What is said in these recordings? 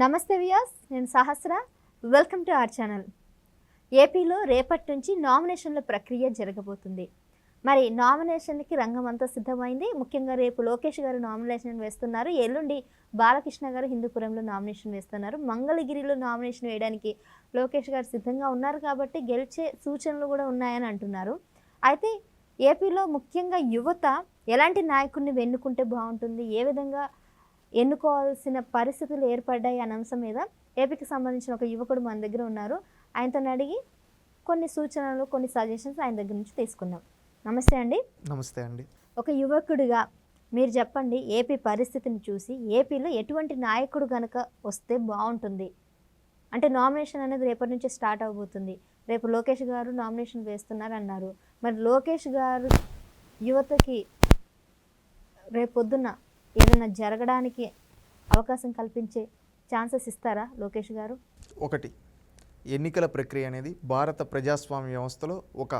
నమస్తే వియాస్ నేను Sahasra. Welcome to our channel ఏపీలో రేపటి నుంచి నామినేషన్ల ప్రక్రియ జరగబోతుంది. మరి నామినేషన్కి రంగం అంతా సిద్ధమైంది. ముఖ్యంగా రేపు లోకేష్ గారు నామినేషన్ వేస్తున్నారు. ఎల్లుండి బాలకృష్ణ గారు హిందూపురంలో నామినేషన్ వేస్తున్నారు. మంగళగిరిలో నామినేషన్ వేయడానికి లోకేష్ గారు సిద్ధంగా ఉన్నారు కాబట్టి గెలిచే సూచనలు కూడా ఉన్నాయని అంటున్నారు. అయితే ఏపీలో ముఖ్యంగా యువత ఎలాంటి నాయకుడిని వెన్నుకుంటే బాగుంటుంది? ఏ విధంగా ఎన్నుకోవాల్సిన పరిస్థితులు ఏర్పడ్డాయి అనే అంశం మీద ఏపీకి సంబంధించిన ఒక యువకుడు మన దగ్గర ఉన్నారు. ఆయనతో అడిగి కొన్ని సూచనలు కొన్ని సజెషన్స్ ఆయన దగ్గర నుంచి తీసుకుందాం. నమస్తే అండి. నమస్తే అండి. ఒక యువకుడిగా మీరు చెప్పండి ఏపీ పరిస్థితిని చూసి ఏపీలో ఎటువంటి నాయకుడు కనుక వస్తే బాగుంటుంది? అంటే నామినేషన్ అనేది రేపటి నుంచి స్టార్ట్ అవబోతుంది. రేపు లోకేష్ గారు నామినేషన్ వేస్తున్నారు అన్నారు మరి లోకేష్ గారు యువతకి రేపొద్దున ఏదైనా జరగడానికి అవకాశం కల్పించే ఛాన్సెస్ ఇస్తారా లోకేష్ గారు? ఒకటి ఎన్నికల ప్రక్రియ అనేది భారత ప్రజాస్వామ్య వ్యవస్థలో ఒక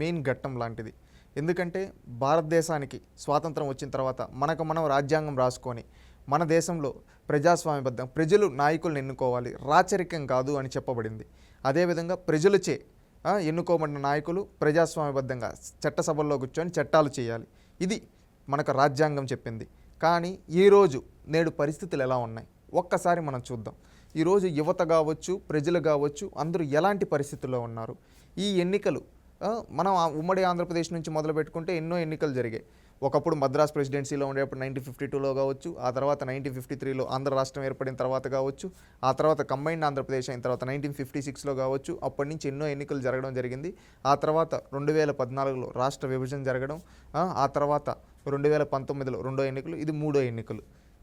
మెయిన్ ఘట్టం లాంటిది. ఎందుకంటే భారతదేశానికి స్వాతంత్రం వచ్చిన తర్వాత మనకు మనం రాజ్యాంగం రాసుకొని మన దేశంలో ప్రజాస్వామ్యబద్ధం ప్రజలు నాయకులను ఎన్నుకోవాలి రాచరికం కాదు అని చెప్పబడింది. అదేవిధంగా ప్రజలచే ఎన్నుకోబడిన నాయకులు ప్రజాస్వామ్యబద్ధంగా చట్టసభల్లో కూర్చొని చట్టాలు చేయాలి. ఇది మనకు రాజ్యాంగం చెప్పింది. కానీ ఈరోజు నేడు పరిస్థితులు ఎలా ఉన్నాయి? ఒక్కసారి మనం చూద్దాం. ఈరోజు యువత కావచ్చు ప్రజలు కావచ్చు అందరూ ఎలాంటి పరిస్థితుల్లో ఉన్నారు? ఈ ఎన్నికలు మనం ఉమ్మడి ఆంధ్రప్రదేశ్ నుంచి మొదలు పెట్టుకుంటే ఎన్నో ఎన్నికలు జరిగాయి. ఒకప్పుడు మద్రాస్ ప్రెసిడెన్సీలో ఉండేప్పుడు నైన్టీన్ ఫిఫ్టీ టూలో కావచ్చు ఆ తర్వాత నైన్టీన్ ఫిఫ్టీ త్రీలో ఆంధ్ర రాష్ట్రం ఏర్పడిన తర్వాత కావచ్చు ఆ తర్వాత కంబైన్డ్ ఆంధ్రప్రదేశ్ అయిన తర్వాత నైన్టీన్ ఫిఫ్టీ సిక్స్లో కావచ్చు అప్పటి నుంచి ఎన్నో ఎన్నికలు జరగడం జరిగింది. ఆ తర్వాత రెండు వేల పద్నాలుగులో రాష్ట్ర విభజన జరగడం ఆ తర్వాత రెండు వేల పంతొమ్మిదిలో రెండో ఎన్నికలు ఇది మూడో ఎన్నికలు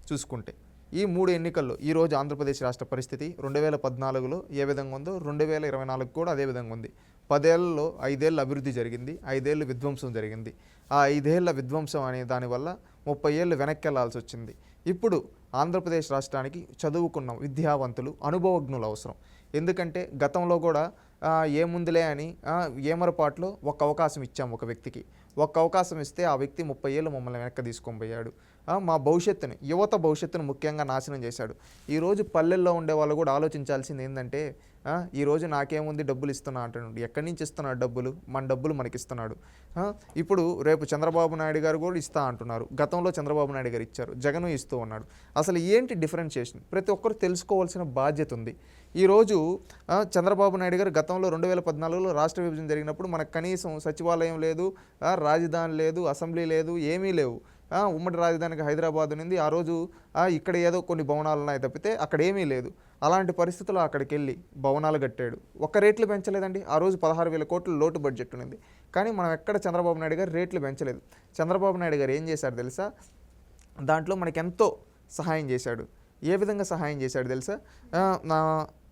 చూసుకుంటే. ఈ మూడు ఎన్నికల్లో ఈరోజు ఆంధ్రప్రదేశ్ రాష్ట్ర పరిస్థితి రెండు వేల పద్నాలుగులో ఏ విధంగా ఉందో రెండు వేల ఇరవై నాలుగు కూడా అదే విధంగా ఉంది. పదేళ్ళలో ఐదేళ్ళు అభివృద్ధి జరిగింది ఐదేళ్ళు విధ్వంసం జరిగింది. ఆ ఐదేళ్ళ విధ్వంసం అనే దానివల్ల ముప్పై ఏళ్ళు వెనక్కి వెళ్ళాల్సి వచ్చింది. ఇప్పుడు ఆంధ్రప్రదేశ్ రాష్ట్రానికి చదువుకున్న విద్యావంతులు అనుభవజ్ఞులు అవసరం. ఎందుకంటే గతంలో కూడా ఏముందిలే అని ఏమరపాట్లో ఒక అవకాశం ఇచ్చాం ఒక వ్యక్తికి. ఒక్క అవకాశం ఇస్తే ఆ వ్యక్తి ముప్పై ఏళ్ళు మమ్మల్ని వెనక్కి తీసుకొని పోయాడు. మా భవిష్యత్తుని యువత భవిష్యత్తును ముఖ్యంగా నాశనం చేశాడు. ఈరోజు పల్లెల్లో ఉండే వాళ్ళు కూడా ఆలోచించాల్సింది ఏంటంటే ఈరోజు నాకేముంది డబ్బులు ఇస్తున్నా అంటున్నాడు. ఎక్కడి నుంచి ఇస్తున్నాడు డబ్బులు? మన డబ్బులు మనకిస్తున్నాడు. ఇప్పుడు రేపు చంద్రబాబు నాయుడు గారు కూడా ఇస్తా అంటున్నారు. గతంలో చంద్రబాబు నాయుడు గారు ఇచ్చారు. జగన్ ఇస్తూ ఉన్నాడు. అసలు ఏంటి డిఫరెన్షియేషన్? ప్రతి ఒక్కరు తెలుసుకోవాల్సిన బాధ్యత ఉంది. ఈరోజు చంద్రబాబు నాయుడు గారు గతంలో రెండు వేల పద్నాలుగులో రాష్ట్ర విభజన జరిగినప్పుడు మనకు కనీసం సచివాలయం లేదు రాజధాని లేదు అసెంబ్లీ లేదు ఏమీ లేవు. ఉమ్మడి రాజధానికి హైదరాబాద్ ఉంది ఆ రోజు ఇక్కడ ఏదో కొన్ని భవనాలు ఉన్నాయి తప్పితే అక్కడ ఏమీ లేదు. అలాంటి పరిస్థితుల్లో అక్కడికి వెళ్ళి భవనాలు కట్టాడు. ఒక్క రేట్లు పెంచలేదండి. ఆ రోజు పదహారు వేల కోట్ల లోటు బడ్జెట్ ఉంది కానీ మనం ఎక్కడ చంద్రబాబు నాయుడు గారు రేట్లు పెంచలేదు. చంద్రబాబు నాయుడు గారు ఏం చేశారు తెలుసా? దాంట్లో మనకి ఎంతో సహాయం చేశాడు. ఏ విధంగా సహాయం చేశాడు తెలుసా? నా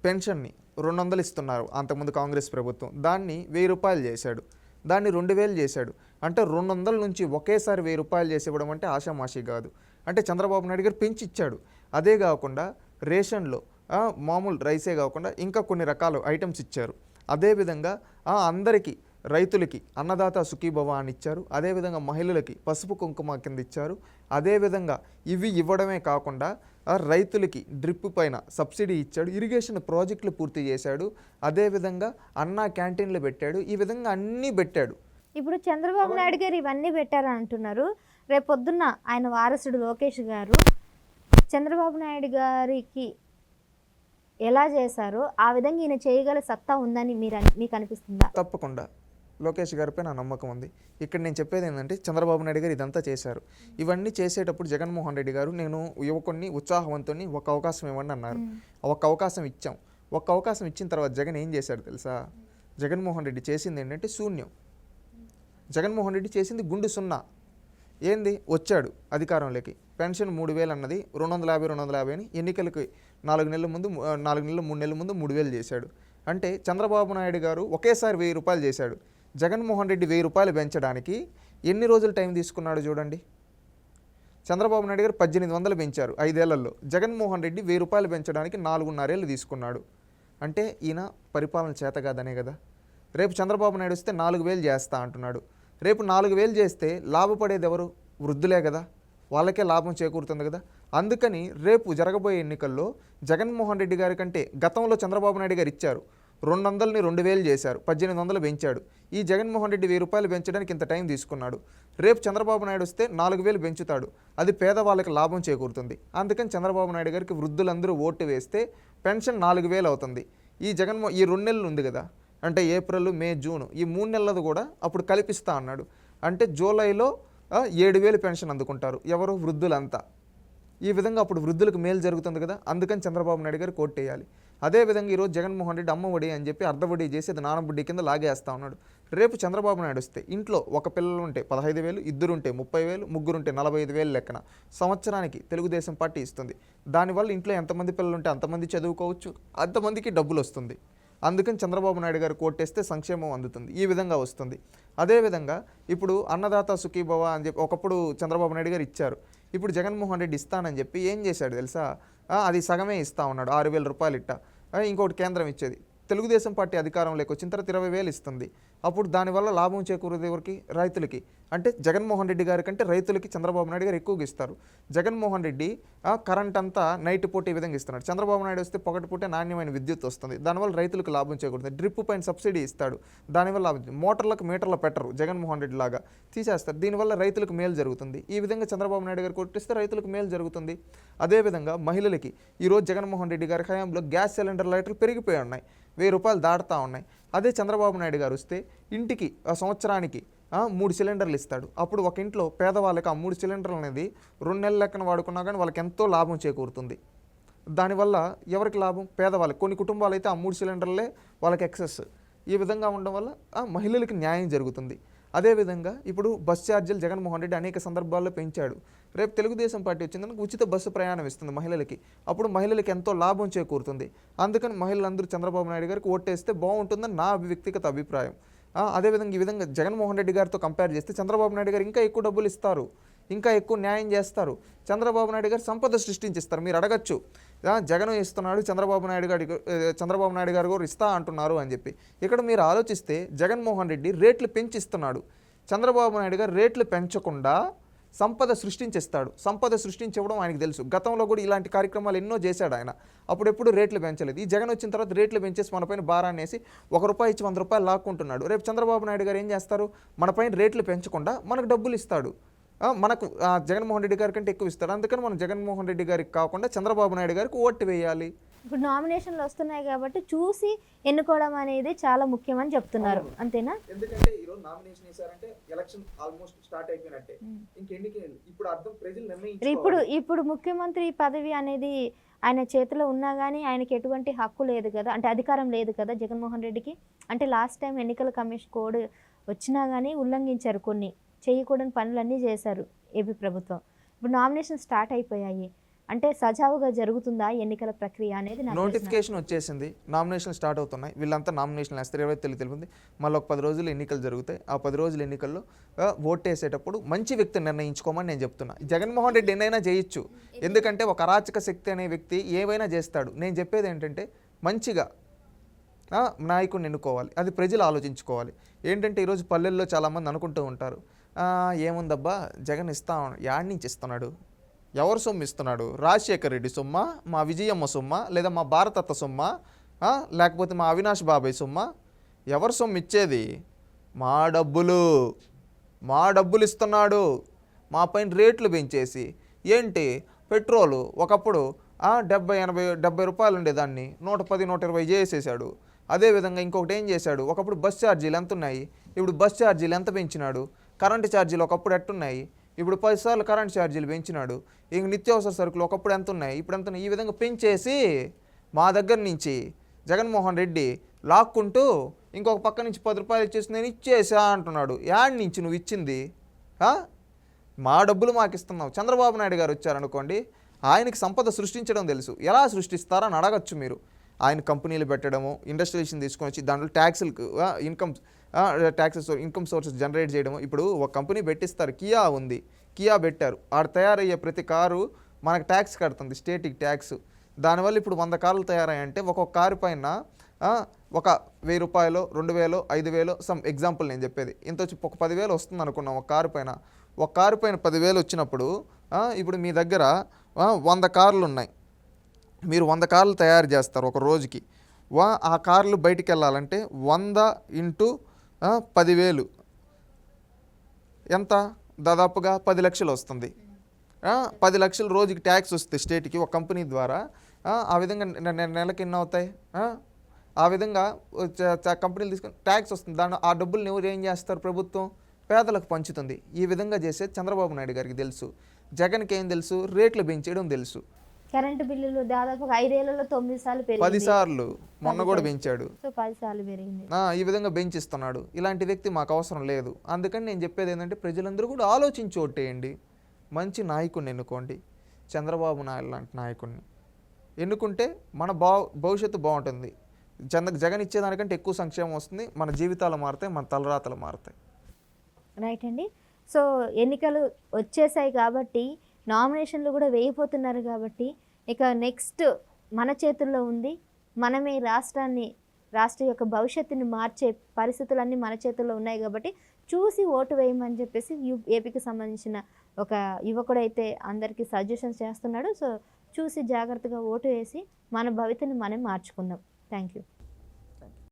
పెన్షన్ని రెండు వందలు ఇస్తున్నారు అంతకుముందు కాంగ్రెస్ ప్రభుత్వం. దాన్ని వెయ్యి రూపాయలు చేశాడు. దాన్ని రెండు వేలు చేశాడు. అంటే రెండు వందల నుంచి ఒకేసారి వెయ్యి రూపాయలు చేసి ఇవ్వడం అంటే ఆషామాషి కాదు. అంటే చంద్రబాబు నాయుడు గారు పెంచి ఇచ్చాడు అదే కాకుండా రేషన్లో మామూలు రైసే కాకుండా ఇంకా కొన్ని రకాల ఐటమ్స్ ఇచ్చారు. అదేవిధంగా అందరికీ రైతులకి అన్నదాత సుఖీభవ అని ఇచ్చారు. అదేవిధంగా మహిళలకి పసుపు కుంకుమ కింద ఇచ్చారు. అదేవిధంగా ఇవి ఇవ్వడమే కాకుండా రైతులకి డ్రిప్ పైన సబ్సిడీ ఇచ్చాడు. ఇరిగేషన్ ప్రాజెక్టులు పూర్తి చేశాడు. అదేవిధంగా అన్నా క్యాంటీన్లు పెట్టాడు. ఈ విధంగా అన్నీ పెట్టాడు. ఇప్పుడు చంద్రబాబు నాయుడు గారు ఇవన్నీ పెట్టారని అంటున్నారు రేపొద్దున్న ఆయన వారసుడు లోకేష్ గారు చంద్రబాబు నాయుడు గారికి ఎలా చేశారో ఆ విధంగా ఈయన చేయగల సత్తా ఉందని మీరు అన్- మీకు అనిపిస్తుందా? తప్పకుండా. లోకేష్ గారిపై నా నమ్మకం ఉంది. ఇక్కడ నేను చెప్పేది ఏంటంటే చంద్రబాబు నాయుడు గారు ఇదంతా చేశారు. ఇవన్నీ చేసేటప్పుడు జగన్మోహన్ రెడ్డి గారు నేను యువకుడిని ఉత్సాహవంతుని ఒక అవకాశం ఇవ్వండి అన్నారు. ఒక అవకాశం ఇచ్చాం. ఒక అవకాశం ఇచ్చిన తర్వాత జగన్ ఏం చేశాడు తెలుసా? జగన్మోహన్ రెడ్డి చేసింది ఏంటంటే శూన్యం. జగన్మోహన్ రెడ్డి చేసింది గుండు సున్నా. ఏంది? వచ్చాడు అధికారంలోకి. పెన్షన్ మూడు వేలు అన్నది రెండు వందల యాభై రెండు వందల యాభై అని ఎన్నికలకి నాలుగు నెలల ముందు నాలుగు నెలలు మూడు నెలల ముందు మూడు వేలు చేశాడు. అంటే చంద్రబాబు నాయుడు గారు ఒకేసారి వెయ్యి రూపాయలు చేశాడు. జగన్మోహన్ రెడ్డి వెయ్యి రూపాయలు పెంచడానికి ఎన్ని రోజులు టైం తీసుకున్నాడు చూడండి. చంద్రబాబు నాయుడు గారు పద్దెనిమిది వందలు పెంచారు ఐదేళ్ళలో. జగన్మోహన్ రెడ్డి వెయ్యి రూపాయలు పెంచడానికి నాలుగున్నరేళ్ళు తీసుకున్నాడు. అంటే ఈయన పరిపాలన చేత కాదనే కదా. రేపు చంద్రబాబు నాయుడు వస్తే నాలుగు వేలు చేస్తా అంటున్నాడు. రేపు నాలుగు వేలు చేస్తే లాభపడేది ఎవరు? వృద్ధులే కదా. వాళ్ళకే లాభం చేకూరుతుంది కదా. అందుకని రేపు జరగబోయే ఎన్నికల్లో జగన్మోహన్ రెడ్డి గారి కంటే గతంలో చంద్రబాబు నాయుడు గారు ఇచ్చారు. రెండు వందలని రెండు వేలు చేశారు. పద్దెనిమిది వందలు పెంచాడు. ఈ జగన్మోహన్ రెడ్డి వెయ్యి రూపాయలు పెంచడానికి ఇంత టైం తీసుకున్నాడు. రేపు చంద్రబాబు నాయుడు వస్తే నాలుగు వేలు పెంచుతాడు. అది పేదవాళ్ళకి లాభం చేకూరుతుంది. అందుకని చంద్రబాబు నాయుడు గారికి వృద్ధులందరూ ఓటు వేస్తే పెన్షన్ నాలుగు వేలు అవుతుంది. ఈ జగన్మో ఈ రెండు నెలలు ఉంది కదా. అంటే ఏప్రిల్ మే జూన్ ఈ మూడు నెలలది కూడా అప్పుడు కల్పిస్తా అన్నాడు. అంటే జూలైలో ఏడు వేలు పెన్షన్ అందుకుంటారు. ఎవరు? వృద్ధులంతా. ఈ విధంగా అప్పుడు వృద్ధులకు మేలు జరుగుతుంది కదా? అందుకని చంద్రబాబు నాయుడు గారు కోట్టేయాలి అదేవిధంగా ఈరోజు జగన్మోహన్ రెడ్డి అమ్మ ఒడి అని చెప్పి అర్ధవడి చేసి అది నానబుడ్డి కింద లాగేస్తా ఉన్నాడు. రేపు చంద్రబాబు నాయుడు వస్తే ఇంట్లో ఒక పిల్లలు ఉంటే పదహైదు వేలు ఇద్దరు ఉంటే ముప్పై వేలు ముగ్గురు ఉంటే నలభై ఐదు వేలు లెక్కన సంవత్సరానికి తెలుగుదేశం పార్టీ ఇస్తుంది. దానివల్ల ఇంట్లో ఎంతమంది పిల్లలు ఉంటే అంతమంది చదువుకోవచ్చు అంతమందికి డబ్బులు వస్తుంది. అందుకని చంద్రబాబు నాయుడు గారు కోటేస్తే సంక్షేమం అందుతుంది. ఈ విధంగా వస్తుంది. అదేవిధంగా ఇప్పుడు అన్నదాత సుఖీభవ అని చెప్పి ఒకప్పుడు చంద్రబాబు నాయుడు గారు ఇచ్చారు. ఇప్పుడు జగన్మోహన్ రెడ్డి ఇస్తానని చెప్పి ఏం చేశాడు తెలుసా? అది సగమే ఇస్తా ఉన్నాడు. ఆరు వేల రూపాయలు ఇట్ట. ఇంకొకటి ఇంకోటి కేంద్రం ఇచ్చేది. తెలుగుదేశం పార్టీ అధికారంలోకి వచ్చిన తర్వాత ఇరవై వేలు ఇస్తుంది. అప్పుడు దానివల్ల లాభం చేకూరేది ఎవరికి? రైతులకి. అంటే జగన్మోహన్ రెడ్డి గారి కంటే రైతులకి చంద్రబాబు నాయుడు గారు ఎక్కువగా ఇస్తారు. జగన్మోహన్ రెడ్డి కరెంట్ అంతా నైట్ పూట ఈ విధంగా ఇస్తున్నాడు. చంద్రబాబు నాయుడు వస్తే పొగటి పూటే నాణ్యమైన విద్యుత్ వస్తుంది. దానివల్ల రైతులకు లాభం చేకూరుతుంది. డ్రిప్ పైన సబ్సిడీ ఇస్తాడు. దానివల్ల లాభం మోటార్లకు మీటర్లు పెట్టరు జగన్మోహన్ రెడ్డి లాగా. తీసేస్తారు. దీనివల్ల రైతులకు మేలు జరుగుతుంది. ఈ విధంగా చంద్రబాబు నాయుడు గారు కొట్టిస్తే రైతులకు మేలు జరుగుతుంది. అదేవిధంగా మహిళలకి ఈరోజు జగన్మోహన్ రెడ్డి గారి హయాంలో గ్యాస్ సిలిండర్ లైటర్లు పెరిగిపోయి ఉన్నాయి. వెయ్యి రూపాయలు దాటుతూ ఉన్నాయి. అదే చంద్రబాబు నాయుడు గారు వస్తే ఇంటికి ఆ సంవత్సరానికి మూడు సిలిండర్లు ఇస్తాడు. అప్పుడు ఒక ఇంట్లో పేదవాళ్ళకి ఆ మూడు సిలిండర్లు అనేది రెండు నెలల లెక్కన వాడుకున్నా కానీ వాళ్ళకి ఎంతో లాభం చేకూరుతుంది. దానివల్ల ఎవరికి లాభం? పేదవాళ్ళకి. కొన్ని కుటుంబాలు అయితే ఆ మూడు సిలిండర్లే వాళ్ళకి ఎక్సెస్. ఈ విధంగా ఉండడం వల్ల ఆ మహిళలకు న్యాయం జరుగుతుంది. అదేవిధంగా ఇప్పుడు బస్ ఛార్జీలు జగన్మోహన్ రెడ్డి అనేక సందర్భాల్లో పెంచాడు. రేపు తెలుగుదేశం పార్టీ వచ్చిందని ఉచిత బస్సు ప్రయాణం ఇస్తుంది మహిళలకి. అప్పుడు మహిళలకి ఎంతో లాభం చేకూరుతుంది. అందుకని మహిళలందరూ చంద్రబాబు నాయుడు గారికి ఓటేస్తే బాగుంటుందని నా వ్యక్తిగత అభిప్రాయం. అదేవిధంగా ఈ విధంగా జగన్మోహన్ రెడ్డి గారితో కంపేర్ చేస్తే చంద్రబాబు నాయుడు గారు ఇంకా ఎక్కువ డబ్బులు ఇస్తారు. ఇంకా ఎక్కువ న్యాయం చేస్తారు. చంద్రబాబు నాయుడు గారు సంపద సృష్టించిస్తారు. మీరు అడగచ్చు. జగన్ ఇస్తున్నాడు చంద్రబాబు నాయుడు గారి చంద్రబాబు నాయుడు గారు కూడా ఇస్తా అంటున్నారు అని చెప్పి. ఇక్కడ మీరు ఆలోచిస్తే జగన్మోహన్ రెడ్డి రేట్లు పెంచిస్తున్నాడు. చంద్రబాబు నాయుడు గారు రేట్లు పెంచకుండా సంపద సృష్టించేస్తాడు. సంపద సృష్టించవడం ఆయనకు తెలుసు. గతంలో కూడా ఇలాంటి కార్యక్రమాలు ఎన్నో చేశాడు ఆయన. అప్పుడెప్పుడు రేట్లు పెంచలేదు. ఈ జగన్ వచ్చిన తర్వాత రేట్లు పెంచేసి మనపైన భారాన్ని వేసి ఒక రూపాయి ఇచ్చి వంద రూపాయలు లాక్కుంటున్నాడు. రేపు చంద్రబాబు నాయుడు గారు ఏం చేస్తారు? మనపైన రేట్లు పెంచకుండా మనకు డబ్బులు ఇస్తాడు. మనకు జగన్మోహన్ రెడ్డి గారి కంటే ఎక్కువ ఇస్తాడు. అందుకని మనం జగన్మోహన్ రెడ్డి గారికి కాకుండా చంద్రబాబు నాయుడు గారికి ఓటు వేయాలి. ఇప్పుడు నామినేషన్లు వస్తున్నాయి కాబట్టి చూసి ఎన్నుకోవడం అనేది చాలా ముఖ్యమని చెప్తున్నారు. అంతేనా? ఎందుకంటే ఈరోజు నామినేషన్ వేసారంటే ఎలక్షన్ ఆల్మోస్ట్ స్టార్ట్ అయిపోయినట్టే. ఇంకెన్నికే ఇప్పుడు అర్థం ప్రజలు ఇప్పుడు ఇప్పుడు ముఖ్యమంత్రి పదవి అనేది ఆయన చేతిలో ఉన్నా కానీ ఆయనకి ఎటువంటి హక్కు లేదు కదా అంటే అధికారం లేదు కదా జగన్మోహన్ రెడ్డికి. అంటే లాస్ట్ టైం ఎన్నికల కమిషన్ కోడ్ వచ్చినా కానీ ఉల్లంఘించారు కొన్ని. చేయకూడని పనులన్నీ చేశారు ఏపీ ప్రభుత్వం. ఇప్పుడు నామినేషన్ స్టార్ట్ అయిపోయాయి. అంటే సజావుగా జరుగుతుందా ఎన్నికల ప్రక్రియ అనేది. నోటిఫికేషన్ వచ్చేసింది. నామినేషన్ స్టార్ట్ అవుతున్నాయి. వీళ్ళంతా నామినేషన్ వేస్తారు. ఇరవై తెలివి తెలిపింది మళ్ళీ ఒక పది రోజులు ఎన్నికలు జరుగుతాయి. ఆ పది రోజుల ఎన్నికల్లో వేసేటప్పుడు మంచి వ్యక్తిని నిర్ణయించుకోమని నేను చెప్తున్నా. జగన్మోహన్ రెడ్డి ఎన్నైనా చేయొచ్చు ఎందుకంటే ఒక అరాచక శక్తి అనే వ్యక్తి ఏవైనా చేస్తాడు. నేను చెప్పేది ఏంటంటే మంచిగా నాయకుడిని ఎన్నుకోవాలి. అది ప్రజలు ఆలోచించుకోవాలి. ఏంటంటే ఈరోజు పల్లెల్లో చాలామంది అనుకుంటూ ఉంటారు. "ఆ, ఏముందబ్బా జగన్ ఇస్తా యాడ్ నుంచి ఇస్తున్నాడు. ఎవరు సొమ్ము ఇస్తున్నాడు? రాజశేఖర్ రెడ్డి సొమ్మ? మా విజయమ్మ సొమ్మ? లేదా మా భారతత్త సొమ్మ? లేకపోతే మా అవినాష్ బాబాయ్ సొమ్మ? ఎవరు సొమ్ము ఇచ్చేది? మా డబ్బులు. మా డబ్బులు ఇస్తున్నాడు. మా పైన రేట్లు పెంచేసి. ఏంటి? పెట్రోలు. ఒకప్పుడు డెబ్బై ఎనభై డెబ్బై రూపాయలు ఉండేదాన్ని. నూట పది నూట ఇరవై చేసేసాడు. అదేవిధంగా ఇంకొకటి ఏం చేశాడు? ఒకప్పుడు బస్ ఛార్జీలు ఎంత ఉన్నాయి ఇప్పుడు బస్ ఛార్జీలు ఎంత పెంచినాడు? కరెంటు ఛార్జీలు ఒకప్పుడు ఎట్టున్నాయి? ఇప్పుడు పదిసార్లు కరెంట్ ఛార్జీలు పెంచినాడు. ఇంక నిత్యావసర సరుకులు ఒకప్పుడు ఎంత ఉన్నాయి ఇప్పుడు ఎంత ఉన్నాయి ఈ విధంగా పెంచేసి మా దగ్గర నుంచి జగన్మోహన్ రెడ్డి లాక్కుంటూ ఇంకొక పక్క నుంచి పది రూపాయలు ఇచ్చేసి నేను ఇచ్చేసా అంటున్నాడు. యాడ్ నుంచి నువ్వు ఇచ్చింది? మా డబ్బులు మాకు ఇస్తున్నావు. చంద్రబాబు నాయుడు గారు వచ్చారనుకోండి ఆయనకి సంపద సృష్టించడం తెలుసు. ఎలా సృష్టిస్తారని అడగచ్చు మీరు. ఆయన కంపెనీలు పెట్టడము ఇండస్ట్రియల్స్ని తీసుకొని వచ్చి దాంట్లో ట్యాక్స్లు income taxes income sources generate చేయడము. ఇప్పుడు ఒక కంపెనీ పెట్టిస్తారు కియా ఉంది. కియా పెట్టారు. ఆడ తయారయ్యే ప్రతి కారు మనకు ట్యాక్స్ కడుతుంది స్టేట్కి ట్యాక్స్ దానివల్ల ఇప్పుడు వంద కార్లు తయారయ్యాయంటే ఒక్కొక్క కారు పైన ఒక వెయ్యి రూపాయలు రెండు వేలు ఐదు వేలు సమ్ ఎగ్జాంపుల్ నేను చెప్పేది. ఇంత వచ్చి ఒక పదివేలు వస్తుంది అనుకున్నాం ఒక కారు పైన. ఒక కారు పైన పదివేలు వచ్చినప్పుడు ఇప్పుడు మీ దగ్గర వంద కార్లు ఉన్నాయి. మీరు వంద కార్లు తయారు చేస్తారు ఒక రోజుకి. వా ఆ కార్లు బయటికి వెళ్ళాలంటే వంద ఇంటూ పదివేలు. ఎంత? దాదాపుగా పది లక్షలు వస్తుంది. పది లక్షలు రోజుకి ట్యాక్స్ వస్తుంది స్టేట్కి ఒక కంపెనీ ద్వారా. ఆ, విధంగా నెలకి ఎన్ని అవుతాయి? ఆ? విధంగా చ- చ- కంపెనీలు తీసుకుని ట్యాక్స్ వస్తుంది. దాని ఆ డబ్బులు ఎవరు ఏం చేస్తారు ప్రభుత్వం? పేదలకు పంచుతుంది. ఈ విధంగా చేసేది చంద్రబాబు నాయుడు గారికి తెలుసు. జగన్కి ఏం తెలుసు? రేట్లు పెంచేయడం తెలుసు. కరెంటు బిల్లులు దాదాపు ఐదేళ్ళలో తొమ్మిది సార్లు పది సార్లు మొన్న కూడా పెంచాడు. సో పది సార్లు పెరిగింది. ఈ విధంగా బెంచిస్తున్నాడు. ఇలాంటి వ్యక్తి మాకు అవసరం లేదు. అందుకని నేను చెప్పేది ఏంటంటే ప్రజలందరూ కూడా ఆలోచించి ఓటేయండి మంచి నాయకుడిని ఎన్నుకోండి. చంద్రబాబు నాయుడు లాంటి నాయకుడిని ఎన్నుకుంటే మన బా భవిష్యత్తు బాగుంటుంది. చంద్ర జగన్ ఇచ్చేదానికంటే ఎక్కువ సంక్షేమం వస్తుంది. మన జీవితాలు మారుతాయి మన తలరాతలు మారుతాయి. రైట్ అండి. సో ఎన్నికలు వచ్చేసాయి కాబట్టి నామినేషన్లు కూడా వేయబోతున్నారు కాబట్టి ఇక నెక్స్ట్ మన చేతుల్లో ఉంది. మనమే రాష్ట్రాన్ని రాష్ట్ర యొక్క భవిష్యత్తుని మార్చే పరిస్థితులన్నీ మన చేతుల్లో ఉన్నాయి కాబట్టి చూసి ఓటు వేయమని చెప్పేసి యు ఏపీకి సంబంధించిన ఒక యువకుడైతే అందరికీ సజెషన్స్ చేస్తున్నాడు. సో చూసి జాగ్రత్తగా ఓటు వేసి మన భవితని మనం మార్చుకుందాం. Thank you.